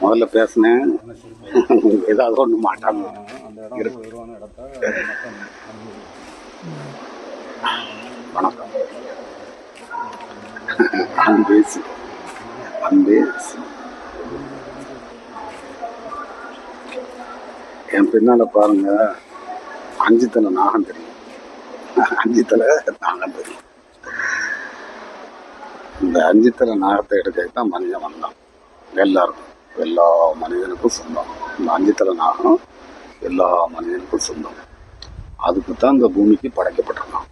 முதல்ல பேசினேன். ஏதாவது ஒன்று மாட்டாங்க. வணக்கம். அன்பேசி. அன்பேசி. என் பின்னால பாருங்க அஞ்சு தலை நாகம் தெரியும். அஞ்சு தலை நாகம் தெரியும். இந்த அஞ்சு தலை நாகத்தை எடுக்கிறதுக்கு தான் மனிதன் வந்தான். எல்லாருக்கும். எல்லா மனிதனுக்கும் சொந்தம். இந்த அஞ்சு தலை நாகம் எல்லா மனிதனுக்கும் சொந்தம். அதுக்கு தான் இந்த பூமிக்கு படைக்கப்பட்டிருக்கான்.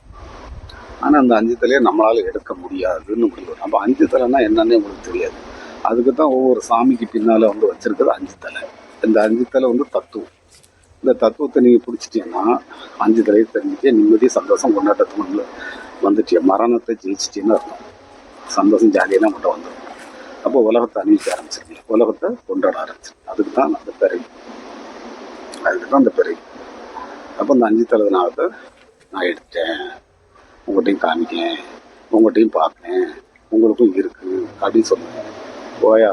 ஆனால் அந்த அஞ்சு தலையை நம்மளால் எடுக்க முடியாதுன்னு முடிவு. நம்ம அஞ்சு தலைனா என்னன்னே உங்களுக்கு தெரியாது. அதுக்கு தான் ஒவ்வொரு சாமிக்கு பின்னால் வந்து வச்சுருக்கிறது அஞ்சு தலை இந்த அஞ்சு தலை வந்து தத்துவம். இந்த தத்துவத்தை நீங்கள் பிடிச்சிட்டீங்கன்னா அஞ்சு தலையை தெரிஞ்சுட்டு நிம்மதி சந்தோஷம் கொண்டாட்டத்துக்கு வந்துட்டிய மரணத்தை ஜெயிச்சிட்டேன்னு அர்த்தம். சந்தோஷம் ஜாலியெல்லாம் மட்டும் வந்துடும் அப்போ உலகத்தை அணிவிக்க ஆரம்பிச்சிருக்கீங்க உலகத்தை கொண்டாட ஆரம்பிச்சிருக்கீங்க அதுக்கு தான் அந்த பிறகு அதுக்கு தான் அந்த பிறகு அப்போ அந்த அஞ்சு தலை நாளத்தை நான் எடுத்தேன். உங்கள்கிட்டையும் காமிக்கேன். உங்கள்கிட்டையும் பார்த்தேன் உங்களுக்கும் இருக்குது அப்படின்னு சொல்லுவேன். போயா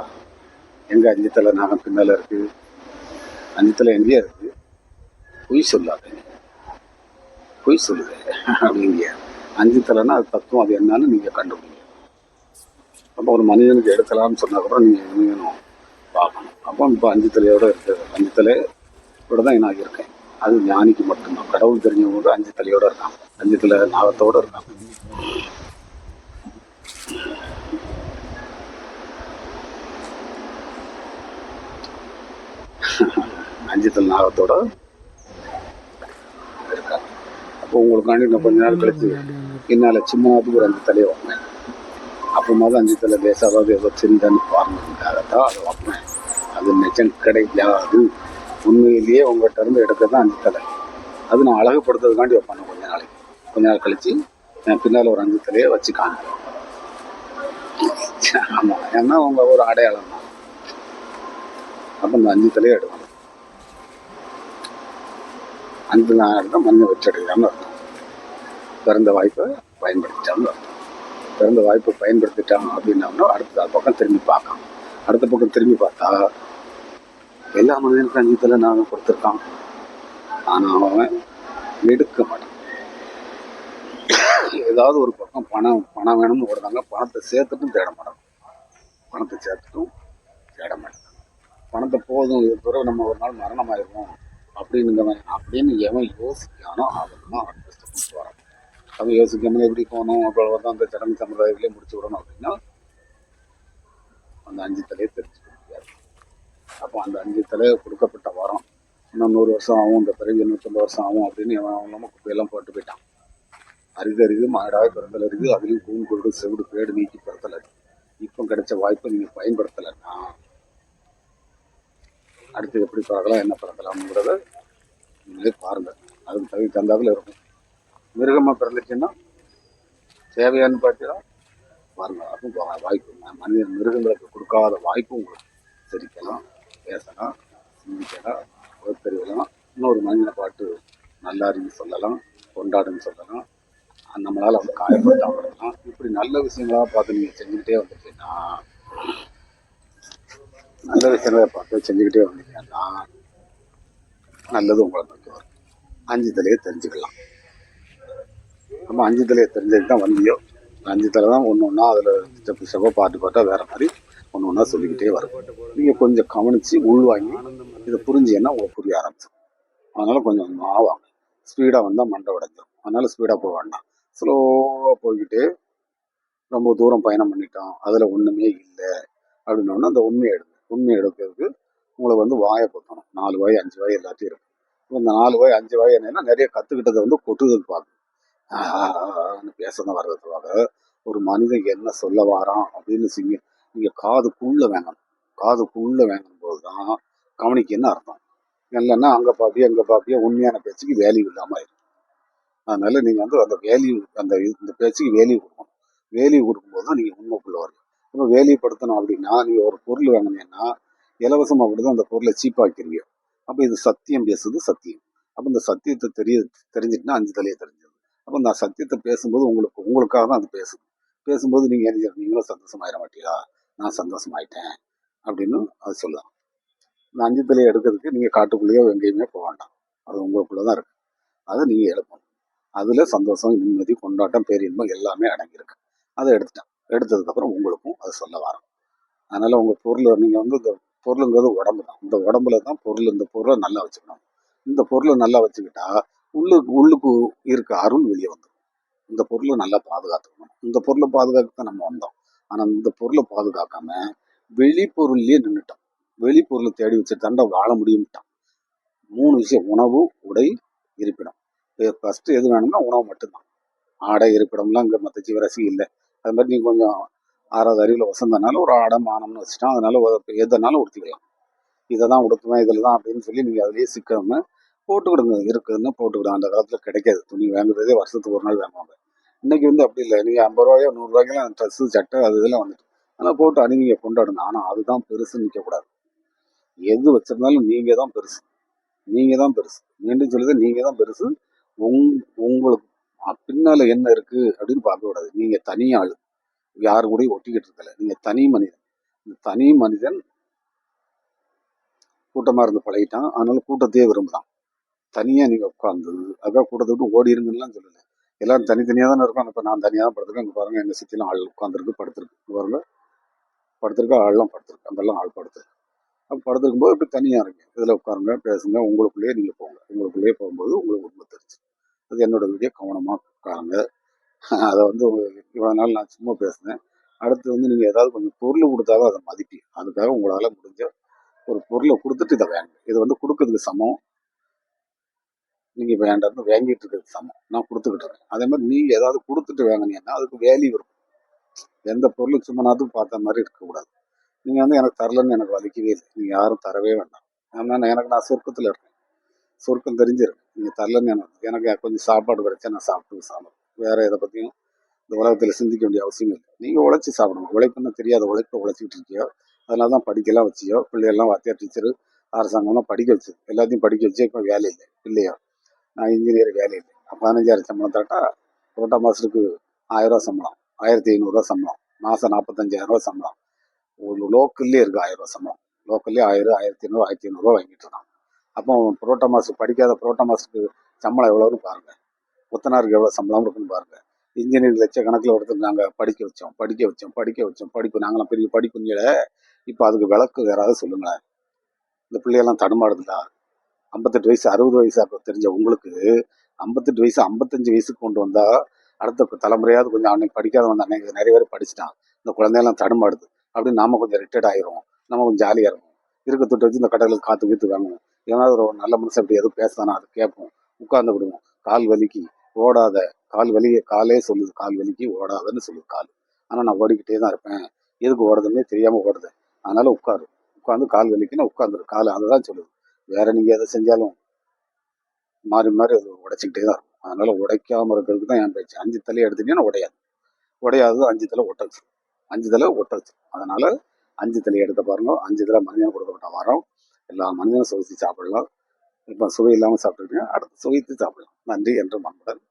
எங்கள் அஞ்சு தலை நாகம் பின்னால் இருக்குது அஞ்சு தலை எங்கேயா இருக்குது பொய் சொல்லாதீங்க பொய் சொல்லுது. அப்படிங்க அஞ்சு தலைன்னா அது தத்துவம் அது என்னன்னு நீங்கள் கண்டுபிடிங்க. அப்போ ஒரு மனிதனுக்கு எடுக்கலாம்னு சொன்னா கூட நீங்கள் வேணும் பார்க்கணும். அப்போ இப்போ அஞ்சு தலையோட இருக்குது அஞ்சு தலையோட தான் நான் இருக்கேன். அது ஞானிக்கு மட்டும்தான். கடவுள் தெரிஞ்சவங்க அஞ்சு தலையோட இருக்காங்க. அஞ்சு தலை நாகத்தோட இருக்காங்க. அஞ்சு தலை நாகத்தோட இருக்கா அப்போ உங்களுக்காண்டி நான் கொஞ்ச நாள் கழித்து என்னால் சிம்மநாத்துக்கு ஒரு அஞ்சு தலையை வாங்க அப்புறமா தான் அஞ்சு தலை தேசாவது ஏதோ சிந்தன்னு பாருங்கிறதுக்காகத்தான் அதை வைப்பேன் அது நிஜம் கிடைக்காது உண்மையிலேயே உங்கள்கிட்ட இருந்து எடுக்க தான் அஞ்சு தலை அது நான் அழகுப்படுத்துறதுக்காண்டி வைப்பேன் கொஞ்ச நாளைக்கு. கொஞ்ச நாள் கழிச்சு என் பின்னால் ஒரு அஞ்சு தலையை வச்சு காமிப்பேன் ஆமாம் ஏன்னா உங்கள் ஒரு அடையாளம் தான். அப்போ இந்த அஞ்சு தலையை எடுக்கணும். அஞ்சு நாள் எடுத்தால் மண்ணை எடுக்கலாம்னு அர்த்தம். பிறந்த வாய்ப்பை பயன்படுத்திட்டான்னு அர்த்தம். பிறந்த வாய்ப்பை பயன்படுத்திட்டாங்க அப்படின்னா அடுத்த பக்கம் திரும்பி பார்க்கலாம். அடுத்த பக்கம் திரும்பி பார்த்தா எல்லா மனிதனுக்கும் அஞ்சத்தில் நான் கொடுத்துருக்கான் ஆனால் அவன் எடுக்க மாட்டான். ஏதாவது ஒரு பக்கம் பணம் பணம் வேணும்னு ஓடுறாங்க பணத்தை சேர்த்துட்டும் தேட மாட்டான். பணத்தை சேர்த்துட்டும் தேட மாட்டான். பணத்தை போதும் இது பிறகு நம்ம ஒரு நாள் மரணமாயிருவோம் அப்படின்னுங்க அப்படின்னு எவன் யோசிக்கானோ அவன் தான் அடுத்த வரான். அது யோசிக்காமல் எப்படி போகணும்? அவ்வளோ தான் அந்த சடங்கு சம்பிரதாயத்திலே முடிச்சு விடணும் அப்படின்னா அந்த அஞ்சு தலையை தெரிஞ்சுக்க முடியாது அப்போ அந்த அஞ்சு தலையை கொடுக்கப்பட்ட வாரம் இன்னும் நூறு வருஷம் ஆகும் இந்த பிறகு நூற்றம்பது வருஷம் ஆகும் அப்படின்னு அவன் நம்ம குப்பையெல்லாம் போட்டு போயிட்டான். அருகு அருகு மாடாய் பிறந்தல் அருகு அதுலேயும் பூங்குருடு செவிடு பேடு நீக்கி பிறத்தல் இப்போ கிடைச்ச வாய்ப்பை நீங்கள் பயன்படுத்தலைன்னா அடுத்து எப்படி பிறக்கலாம் என்ன பிறக்கலாம்ங்கிறத நீங்களே பாருங்கள் அதுக்கு தகுதி தந்தாவில் இருக்கும். மிருகமாக பிறந்துச்சுன்னா தேவையான்னு பார்த்தீங்கன்னா பாருங்க அதுவும் வாய்ப்பு. மனித மனிதன் மிருகங்களுக்கு கொடுக்காத வாய்ப்பு உங்களுக்கு சிரிக்கலாம் பேசலாம் சிந்திக்கலாம் பகுத்தறிவலாம் இன்னொரு மனிதனை பாட்டு நல்லாரின்னு சொல்லலாம் கொண்டாடுன்னு சொல்லலாம். நம்மளால் நம்மளால வந்து காயப்படுத்தாம இப்படி நல்ல விஷயங்களாக பார்த்து நீங்கள் செஞ்சுக்கிட்டே வந்துட்டீங்கன்னா நல்ல விஷயங்களை பார்த்து செஞ்சுக்கிட்டே வந்தீங்கன்னா நல்லது உங்களை நோக்கி வரும். அஞ்சு தலையை தெரிஞ்சுக்கலாம். நம்ம அஞ்சு தலையை தெரிஞ்சதுக்கு தான் வந்தியோ அஞ்சு தலை தான் ஒன்று ஒன்றா அதில் ஸ்டெப்பு ஸ்டெப்பாக பாட்டு பார்த்தா வேறு மாதிரி ஒன்று ஒன்றா சொல்லிக்கிட்டே வரும். நீங்கள் கொஞ்சம் கவனித்து உள்வாங்கி இதை புரிஞ்சுன்னா உங்களுக்கு புரிய ஆரம்பிச்சிடும் அதனால் கொஞ்சம் ஆவாங்க ஸ்பீடாக வந்தால் மண்டை உடைஞ்சிரும். அதனால் ஸ்பீடாக போக வேண்டாம். ஸ்லோவாக போய்கிட்டு ரொம்ப தூரம் பயணம் பண்ணிட்டோம். அதில் ஒன்றுமே இல்லை. அப்படின்னோடனே அந்த உண்மையை எடுங்க. உண்மையை எடுக்கிறதுக்கு உங்களை வந்து வாயை பொத்தணும். நாலு வாய் அஞ்சு வாய் எல்லாத்தையும் இருக்கும். இந்த நாலு வாய் அஞ்சு வாய் என்னன்னா நிறைய கற்றுக்கிட்டதை வந்து கொட்டுதல் பார்க்கணும் பேசணும் வர்றதுக்காக ஒரு மனிதன் என்ன சொல்ல வாரான் அப்படின்னு சிங்க நீங்கள் காதுக்குள்ள வேங்கணும் காதுக்குள்ள வேங்கும் போது தான் கவனிக்க என்ன அர்த்தம் இல்லைன்னா அங்கே பாப்பியா அங்கே பாப்பியா உண்மையான பேச்சுக்கு வேல்யூ இல்லாமல் இருக்கும் அதனால நீங்கள் வந்து அந்த வேல்யூ அந்த இந்த பேச்சுக்கு வேல்யூ கொடுக்கணும் வேல்யூ கொடுக்கும்போது தான் நீங்கள் உண்மைக்குள்ள வரணும் இப்போ வேல்யூப்படுத்தணும் அப்படின்னா நீங்கள் ஒரு பொருள் வாங்கினீங்கன்னா இலவசமாக அப்படி அந்த பொருளை சீப்பாக்கிறீங்க அப்போ இது சத்தியம் பேசுது சத்தியம் அப்போ இந்த சத்தியத்தை தெரிய தெரிஞ்சுட்டுனா அஞ்சு தலையை தெரிஞ்சு அப்போ நான் சத்தியத்தை பேசும்போது உங்களுக்கு உங்களுக்காக தான் அது பேசுது பேசும்போது நீங்கள் என்ன நீங்களும் சந்தோஷமாயிட மாட்டீங்களா? நான் சந்தோஷமாயிட்டேன் அப்படின்னு அது சொல்லலாம். இந்த அஞ்சு தலையை எடுக்கிறதுக்கு நீங்கள் காட்டுக்குள்ளேயோ எங்கேயுமே போக வேண்டாம். அது உங்களுக்குள்ளே தான் இருக்குது அதை நீங்கள் எடுக்கணும் அதில் சந்தோஷம் நிம்மதி கொண்டாட்டம் பேரின்பம் எல்லாமே அடங்கியிருக்கு. அதை எடுத்துட்டேன். எடுத்ததுக்கப்புறம் உங்களுக்கும் அதை சொல்ல வரும் அதனால் உங்கள் பொருள் நீங்கள் வந்து இந்த பொருளுங்கிறது உடம்பு தான். இந்த உடம்புல தான் பொருள் இந்த பொருளை நல்லா வச்சுக்கணும். இந்த பொருளை நல்லா வச்சுக்கிட்டா உள்ளுக்கு உள்ளுக்கு இருக்க அருள் வெளியே வந்துடும் இந்த பொருளை நல்லா பாதுகாத்துக்கணும். இந்த பொருளை பாதுகாக்க தான் நம்ம வந்தோம். ஆனால் இந்த பொருளை பாதுகாக்காம வெளிப்பொருள்லேயே நின்றுட்டோம் வெளிப்பொருளை தேடி வச்சு தாண்டா வாழ முடியும்ட்டான் மூணு விஷயம் உணவு உடை இருப்பிடம். ஃபர்ஸ்ட் எது வேணும்னா உணவு மட்டும்தான். ஆடை இருப்பிடம்லாம் இங்கே மற்ற ஜீவராசி இல்லை. அது மாதிரி நீங்கள் கொஞ்சம் ஆறாவது அறிவில் வசந்தனால ஒரு ஆடை மானம்னு வச்சுட்டோம் அதனால எதனாலும் உடுத்திக்கலாம். இதை தான் உடுத்துவேன் இதில் தான் அப்படின்னு சொல்லி நீங்கள் அதுலேயே சிக்காம போட்டுக்கிடுங்க. இருக்குதுன்னு போட்டுக்கிடுங்க. அந்த காலத்தில் கிடைக்காது. துணி வாங்குறதே வருஷத்துக்கு ஒரு நாள் வாங்குவாங்க. இன்னைக்கு வந்து அப்படி இல்லை. நீங்கள் ஐம்பது ரூபாயோ நூறுரூவாய்க்கெல்லாம் ட்ரெஸ்ஸு சட்டை அது இதெல்லாம் வந்துட்டு. ஆனால் போட்டு அணிவிங்க கொண்டாடுங்க. ஆனால் அதுதான் பெருசு நிற்கக்கூடாது எது வச்சிருந்தாலும் நீங்கள் தான் பெருசு. நீங்கள் தான் பெருசு. மீண்டும் சொல்லுது நீங்கள் தான் பெருசு. உங் உங்களுக்கு பின்னால் என்ன இருக்குது அப்படின்னு பார்க்கக்கூடாது நீங்கள் தனி ஆள். யாரு கூடயும் ஒட்டிக்கிட்டு இருக்கல. நீங்கள் தனி மனிதன். இந்த தனி மனிதன் கூட்டமாக இருந்து பழகிட்டான். அதனால கூட்டத்தையே விரும்புதான். தனியாக நீங்கள் உட்காந்து அதான் கூட்டத்தை விட்டு ஓடி இருங்கலாம் சொல்லலை. எல்லாரும் தனித்தனியாக தானே இருக்கும். இப்போ நான் தனியாக தான் படுத்துருக்கேன். இங்கே பாருங்கள் எங்கள் சுற்றிலாம் ஆள் உட்காந்துருக்கு படுத்துருக்கு. பாருங்கள் படுத்துருக்கா ஆள்லாம் படுத்துருக்கு. அங்கெல்லாம் ஆள் படுத்திருக்கு அப்போ படுத்திருக்கும் போது இப்படி தனியாக இருங்க. இதில் உட்காருங்க பேசுங்க. உங்களுக்குள்ளேயே நீங்கள் போங்க. உங்களுக்குள்ளேயே போகும்போது உங்களுக்கு உண்மை தெரிஞ்சு அது என்னோட வீடியோ கவனமாக உட்காருங்க அதை வந்து இவ்வளோ நாள் நான் சும்மா பேசினேன். அடுத்து வந்து நீங்கள் ஏதாவது கொஞ்சம் பொருள் கொடுத்தாலும் அதை மதிப்பி அதுக்காக உங்களால் முடிஞ்ச ஒரு பொருளை கொடுத்துட்டு இதை வாங்க. இது வந்து கொடுக்கறதுக்கு சமம். நீங்கள் வேண்டாம்னு வாங்கிட்டு இருக்கிறது சமம் நான் கொடுத்துக்கிட்டு இருக்கேன். அதே மாதிரி நீ ஏதாவது கொடுத்துட்டு வாங்கினீங்கன்னா அதுக்கு வேல்யூ இருக்கும். எந்த பொருளும் சும்மா பார்த்த மாதிரி இருக்கக்கூடாது. நீங்கள் வந்து எனக்கு தரலன்னு எனக்கு வலிக்கவே இல்லை. நீங்கள் யாரும் தரவே வேண்டாம். ஆனால் எனக்கு நான் சொர்க்கத்தில் இருக்கேன். சொர்க்கம் தெரிஞ்சிருக்கு. நீங்கள் தரலன்னு எனக்கு எனக்கு கொஞ்சம் சாப்பாடு கிடைச்சா நான் சாப்பிட்டு சாப்பிடுவேன். வேற எதை பற்றியும் இந்த உலகத்தில் சிந்திக்க வேண்டிய அவசியம் இல்லை. நீங்கள் உழைச்சி சாப்பிடணும். உழைப்புன்னு தெரியாத உழைப்பை உழைச்சிக்கிட்டு இருக்கியோ அதனால தான் படிக்கலாம் வச்சியோ பிள்ளைகள்லாம் வாத்தியார் டீச்சர் அரசாங்கம்லாம் படிக்க வச்சு எல்லாத்தையும் படிக்க வச்சு இப்போ வேலை இல்லை. இல்லையா? நான் இன்ஜினியர் வேலையில் பதினஞ்சாயிரம் சம்பளம் தரட்டா புரோட்டா மாஸ்டருக்கு ஆயிரம் சம்பளம் ஆயிரத்தி ஐநூறுரூவா சம்பளம் மாதம் நாற்பத்தஞ்சாயிரம் ரூபா சம்பளம். ஒரு லோக்கல்லே இருக்குது ஆயிரம் ரூபா சம்பளம். லோக்கல்லே ஆயிரம் ஆயிரத்தி ஐநூறு ஆயிரத்தி ஐநூறுரூவா வாங்கிட்டு இருக்கான். அப்போ புரோட்டா மாஸ்டர் படிக்காத புரோட்டா மாஸ்டருக்கு சம்பளம் எவ்வளோன்னு பாருங்க. புத்தனாருக்கு எவ்வளோ சம்பளம் இருக்குன்னு பாருங்க. இன்ஜினியரிங் லட்சக்கணக்கில் ஒருத்தர் நாங்கள் படிக்க வச்சோம் படிக்க வச்சோம் படிக்க வச்சோம். படிப்பு நாங்களாம் பெரிய படிப்புங்கள இப்போ அதுக்கு விளக்கு யாராவது சொல்லுங்களேன். இந்த பிள்ளையெல்லாம் தடுமாடுதுடா. ஐம்பத்தெட்டு வயசு அறுபது வயசு அப்போ தெரிஞ்ச உங்களுக்கு ஐம்பத்தெட்டு வயசு ஐம்பத்தஞ்சு வயசுக்கு கொண்டு வந்தா அடுத்த தலைமுறையாவது கொஞ்சம் அன்னைக்கு படிக்காதவன் அன்னைக்கு நிறைய பேர் படிச்சுட்டான். இந்த குழந்தையெல்லாம் தடுமாடுது. அப்படின்னு நாம கொஞ்சம் ரிட்டையர்ட் ஆயிரும் நம்ம கொஞ்சம் ஜாலியாக இருக்கும் இருக்க தொட்டு வச்சு இந்த கடையில் காத்து கீத்து வாங்குவோம். ஏதாவது ஒரு நல்ல மனுஷன் அப்படி எதுவும் பேசுதானா அது கேட்போம். உட்கார்ந்து விடுவோம். கால் வலிக்கு ஓடாத. கால் வலி காலே சொல்லுது. கால் வலிக்கு ஓடாதன்னு சொல்லுது கால். ஆனால் நான் ஓடிக்கிட்டே தான் இருப்பேன். எதுக்கு ஓடுதுன்னே தெரியாமல் ஓடுது. அதனால உட்காரு. உட்காந்து கால் வலிக்குன்னு உட்காந்துரு கால் அதை தான் சொல்லுது. வேற நீங்கள் எதை செஞ்சாலும் மாறி மாறி அது உடைச்சிக்கிட்டே தான் இருக்கும். அதனால உடைக்காம இருக்கிறதுக்கு தான் என் பேச்சு. அஞ்சு தலை எடுத்துட்டீங்கன்னா உடையாது. உடையாது அஞ்சு தலை ஒட்டச்சு. அஞ்சு தலை ஒட்டச்சு. அதனால் அதனால அஞ்சு தலை எடுக்க பாருங்க. அஞ்சு தலை மனிதன் கொடுக்கப்பட்ட வாரம். எல்லா மனிதனும் சுவைத்து சாப்பிடலாம். இப்போ சுவை இல்லாமல் சாப்பிட்டுருக்கீங்க அடுத்து சுவைத்து சாப்பிடலாம். நன்றி என்று மன்புடன்